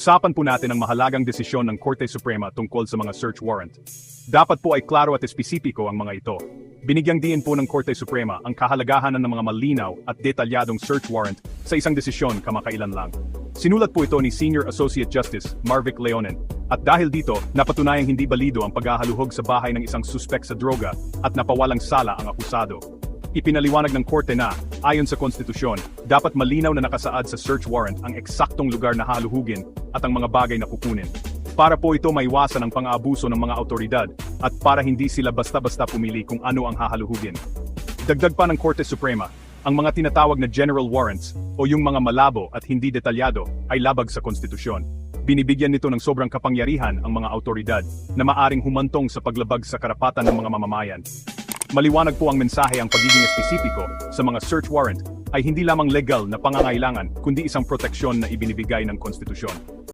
Usapan po natin ang mahalagang desisyon ng Korte Suprema tungkol sa mga search warrant. Dapat po ay klaro at espesipiko ang mga ito. Binigyang diin po ng Korte Suprema ang kahalagahan ng mga malinaw at detalyadong search warrant sa isang desisyon kamakailan lang. Sinulat po ito ni Senior Associate Justice Marvic Leonen. At dahil dito, napatunayang hindi balido ang paghahaluhog sa bahay ng isang suspek sa droga at napawalang sala ang akusado. Ipinaliwanag ng korte na, ayon sa konstitusyon, dapat malinaw na nakasaad sa search warrant ang eksaktong lugar na haluhugin at ang mga bagay na kukunin. Para po ito maiwasan ang pang-aabuso ng mga autoridad at para hindi sila basta-basta pumili kung ano ang hahaluhugin. Dagdag pa ng Korte Suprema, ang mga tinatawag na general warrants o yung mga malabo at hindi detalyado ay labag sa konstitusyon. Binibigyan nito ng sobrang kapangyarihan ang mga autoridad na maaring humantong sa paglabag sa karapatan ng mga mamamayan. Maliwanag po ang mensahe ang pagiging espesipiko sa mga search warrant ay hindi lamang legal na pangangailangan kundi isang proteksyon na ibinibigay ng konstitusyon.